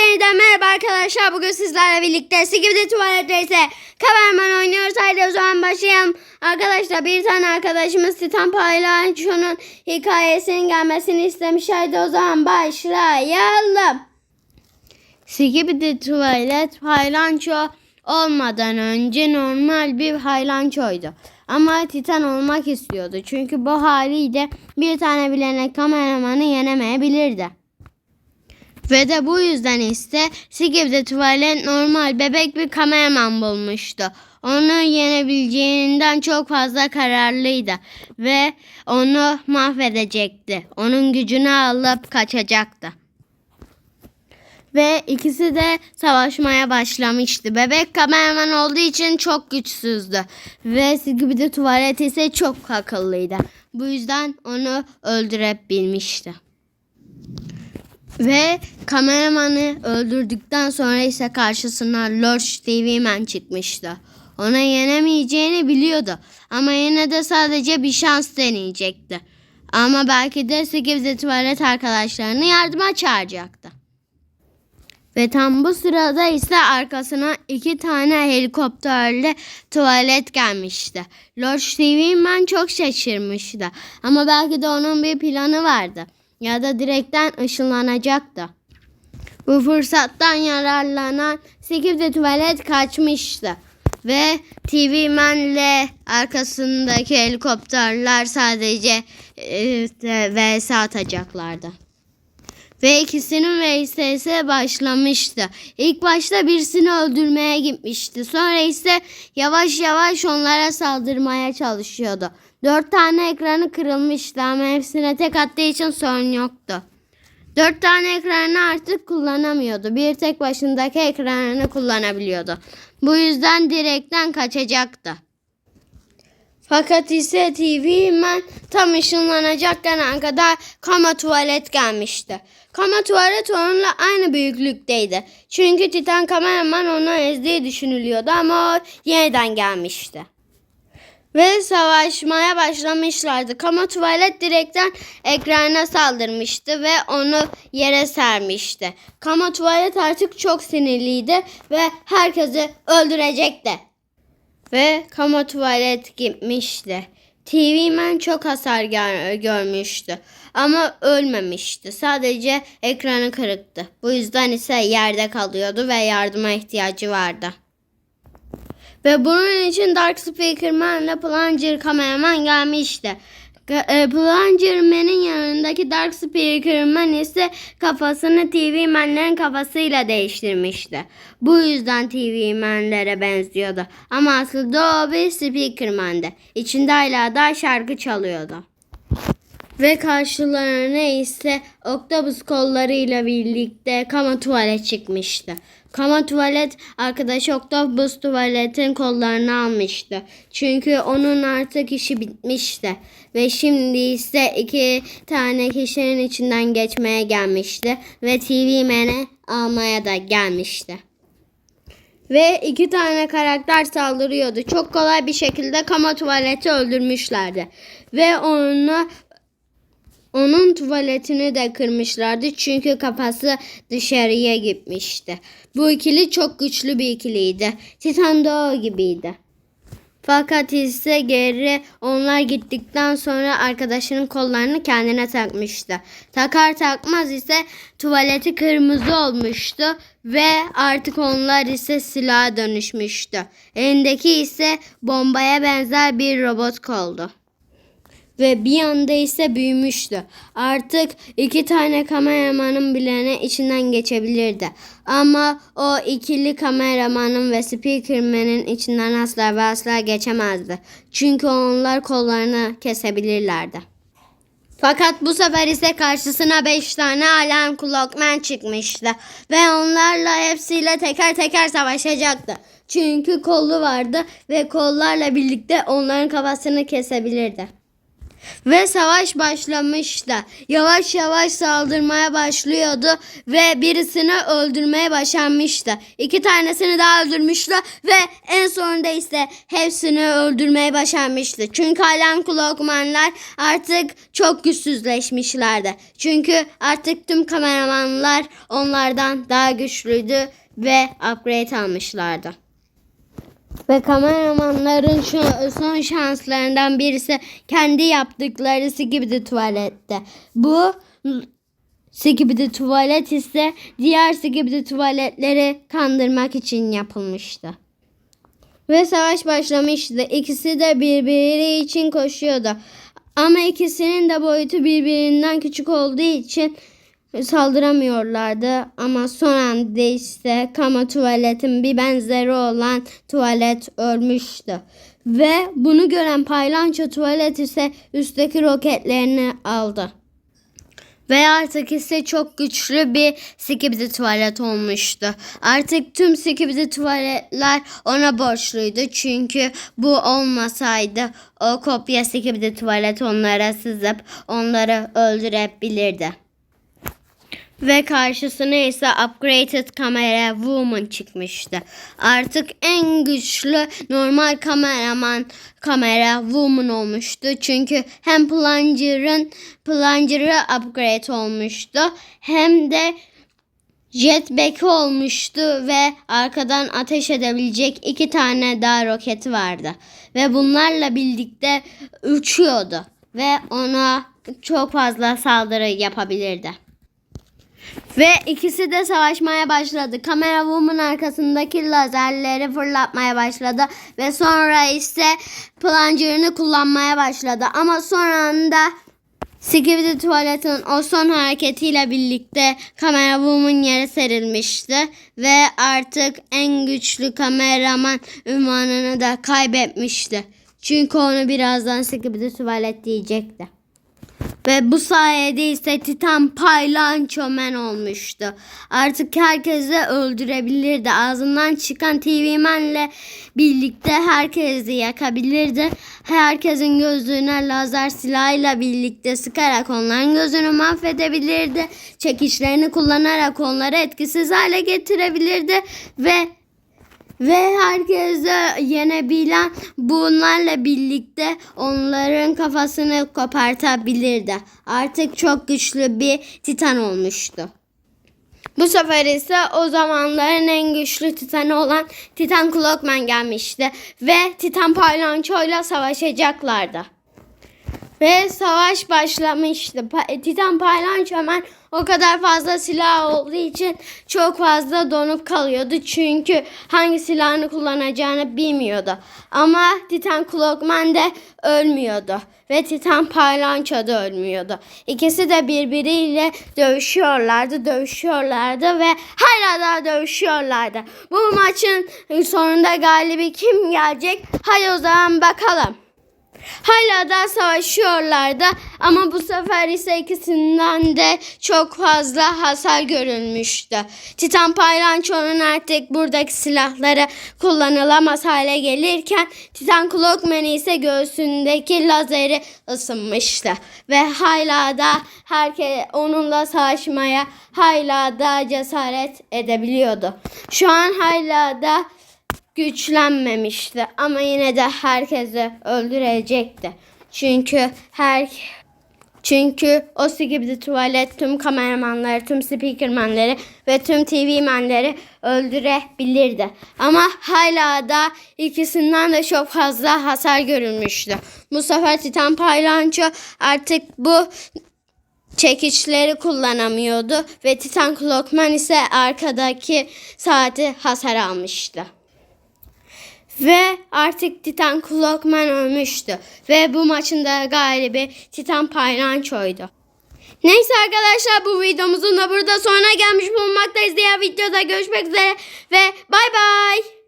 yeniden merhaba arkadaşlar. Bugün sizlerle birlikte Skibidi Tuvalet Race'e kameraman oynuyoruz. Haydi o zaman başlayalım. Arkadaşlar bir tane arkadaşımız Titan Paylaşı'nın hikayesinin gelmesini istemiş. Haydi o zaman başlayalım. Skibidi Tuvalet Haylanço olmadan önce normal bir haylançoydu. Ama Titan olmak istiyordu. Çünkü bu haliyle bir tane bilene kameramanı yenemeyebilirdi. Ve de bu yüzden ise Skibidi Tuvalet normal bebek bir kameraman bulmuştu. Onu yenebileceğinden çok fazla kararlıydı ve onu mahvedecekti. Onun gücünü alıp kaçacaktı. Ve ikisi de savaşmaya başlamıştı. Bebek kameraman olduğu için çok güçsüzdü. Ve Skibidi Tuvalet ise çok akıllıydı. Bu yüzden onu öldürebilmişti. Ve kameramanı öldürdükten sonra ise karşısına Stevie Man çıkmıştı. Ona yenemeyeceğini biliyordu. Ama yine de sadece bir şans deneyecekti. Ama belki de Skibidi Tuvalet arkadaşlarını yardıma çağıracaktı. Ve tam bu sırada ise arkasına iki tane helikopterle tuvalet gelmişti. Lord Stevie Man çok şaşırmıştı. Ama belki de onun bir planı vardı. Ya da direkten ışınlanacaktı. Bu fırsattan yararlanan Skibidi Tuvalet kaçmıştı. Ve TV Man'le arkasındaki helikopterler sadece e, vs atacaklardı. Ve ikisinin VS'si başlamıştı. İlk başta birisini öldürmeye gitmişti. Sonra ise yavaş yavaş onlara saldırmaya çalışıyordu. Dört tane ekranı kırılmıştı ama hepsine tek attığı için sorun yoktu. Dört tane ekranı artık kullanamıyordu. Bir tek başındaki ekranını kullanabiliyordu. Bu yüzden direkten kaçacaktı. Fakat ise TV man tam ışınlanacakken kadar kama tuvalet gelmişti. Kama tuvalet onunla aynı büyüklükteydi. Çünkü Titan kameraman onu ezdiği düşünülüyordu ama o yeniden gelmişti. Ve savaşmaya başlamışlardı. Kama tuvalet direkten ekrana saldırmıştı ve onu yere sermişti. Kama tuvalet artık çok sinirliydi ve herkesi öldürecekti. Ve kama tuvalet gitmişti. TV Man çok hasar gör- görmüştü ama ölmemişti. Sadece ekranı kırıktı. Bu yüzden ise yerde kalıyordu ve yardıma ihtiyacı vardı. Ve bunun için Dark Speaker Man ile Plunger kameraman gelmişti. E, Plunger Man'in yanındaki Dark Speaker Man ise kafasını TV Man'lerin kafasıyla değiştirmişti. Bu yüzden TV Man'lere benziyordu. Ama aslında o bir Speaker Man'dı. İçinde hala da şarkı çalıyordu. Ve karşılarına ise Octopus kollarıyla birlikte Kama Tuvalet çıkmıştı. Kama Tuvalet arkadaşı Octopus Tuvalet'in kollarını almıştı. Çünkü onun artık işi bitmişti. Ve şimdi ise iki tane kişinin içinden geçmeye gelmişti. Ve TV Man'e almaya da gelmişti. Ve iki tane karakter saldırıyordu. Çok kolay bir şekilde Kama Tuvalet'i öldürmüşlerdi. Ve onu onun tuvaletini de kırmışlardı çünkü kafası dışarıya gitmişti. Bu ikili çok güçlü bir ikiliydi. Titan o gibiydi. Fakat ise geri onlar gittikten sonra arkadaşının kollarını kendine takmıştı. Takar takmaz ise tuvaleti kırmızı olmuştu ve artık onlar ise silaha dönüşmüştü. Elindeki ise bombaya benzer bir robot koldu ve bir anda ise büyümüştü. Artık iki tane kameramanın bilene içinden geçebilirdi. Ama o ikili kameramanın ve speakerman'in içinden asla ve asla geçemezdi. Çünkü onlar kollarını kesebilirlerdi. Fakat bu sefer ise karşısına 5 tane alarm clockman çıkmıştı. Ve onlarla hepsiyle teker teker savaşacaktı. Çünkü kolu vardı ve kollarla birlikte onların kafasını kesebilirdi. Ve savaş başlamıştı. Yavaş yavaş saldırmaya başlıyordu ve birisini öldürmeye başarmıştı. İki tanesini daha öldürmüştü ve en sonunda ise hepsini öldürmeye başarmıştı. Çünkü Alan Klokmanlar artık çok güçsüzleşmişlerdi. Çünkü artık tüm kameramanlar onlardan daha güçlüydü ve upgrade almışlardı. Ve kameramanların şu son şanslarından birisi kendi yaptıkları Skibidi tuvalette. Bu Skibidi tuvalet ise diğer Skibidi tuvaletleri kandırmak için yapılmıştı. Ve savaş başlamıştı. İkisi de birbiri için koşuyordu. Ama ikisinin de boyutu birbirinden küçük olduğu için saldıramıyorlardı. Ama son anda ise kama tuvaletin bir benzeri olan tuvalet ölmüştü. Ve bunu gören paylanço tuvalet ise üstteki roketlerini aldı. Ve artık ise çok güçlü bir Skibidi tuvalet olmuştu. Artık tüm Skibidi tuvaletler ona borçluydu. Çünkü bu olmasaydı o kopya Skibidi tuvalet onlara sızıp onları öldürebilirdi. Ve karşısına ise Upgraded Camera Woman çıkmıştı. Artık en güçlü normal kameraman kamera Woman olmuştu. Çünkü hem Plunger'ın Plunger'ı upgrade olmuştu hem de jetpack'i olmuştu ve arkadan ateş edebilecek iki tane daha roketi vardı. Ve bunlarla birlikte uçuyordu ve ona çok fazla saldırı yapabilirdi. Ve ikisi de savaşmaya başladı. Kamera Woman arkasındaki lazerleri fırlatmaya başladı. Ve sonra ise plunger'ını kullanmaya başladı. Ama son anda Skibidi Tuvalet'in o son hareketiyle birlikte kamera Woman yere serilmişti. Ve artık en güçlü kameraman ünvanını da kaybetmişti. Çünkü onu birazdan Skibidi Tuvalet diyecekti. Ve bu sayede ise Titan Paylanço Man olmuştu. Artık herkesi öldürebilirdi. Ağzından çıkan TV Man'le birlikte herkesi yakabilirdi. Herkesin gözüne lazer silahıyla birlikte sıkarak onların gözünü mahvedebilirdi. Çekişlerini kullanarak onları etkisiz hale getirebilirdi. Ve ve herkese yenebilen bunlarla birlikte onların kafasını kopartabilirdi. Artık çok güçlü bir titan olmuştu. Bu sefer ise o zamanların en güçlü titanı olan Titan Clockman gelmişti ve Titan Paylanço'yla savaşacaklardı. Ve savaş başlamıştı. Pa- Titan Paylanço hemen o kadar fazla silah olduğu için çok fazla donup kalıyordu. Çünkü hangi silahını kullanacağını bilmiyordu. Ama Titan Clockman de ölmüyordu. Ve Titan Paylanço da ölmüyordu. İkisi de birbiriyle dövüşüyorlardı, dövüşüyorlardı ve hala daha dövüşüyorlardı. Bu maçın sonunda galibi kim gelecek? Hadi o zaman bakalım. Hala da savaşıyorlardı ama bu sefer ise ikisinden de çok fazla hasar görülmüştü. Titan Paylanço'nun artık buradaki silahları kullanılamaz hale gelirken Titan Clockman ise göğsündeki lazeri ısınmıştı. Ve hala da herkes onunla savaşmaya hala da cesaret edebiliyordu. Şu an hala da güçlenmemişti ama yine de herkesi öldürecekti. Çünkü her çünkü o gibi tuvalet tüm kameramanları, tüm speakermanları ve tüm TV menleri öldürebilirdi. Ama hala da ikisinden de çok fazla hasar görülmüştü. Bu sefer Titan Paylanço artık bu çekiçleri kullanamıyordu ve Titan Clockman ise arkadaki saati hasar almıştı. Ve artık Titan Clockman ölmüştü. Ve bu maçın da galibi Titan Paylanço'ydu. Neyse arkadaşlar bu videomuzun da burada sonuna gelmiş bulunmaktayız. Diğer videoda görüşmek üzere ve bay bay.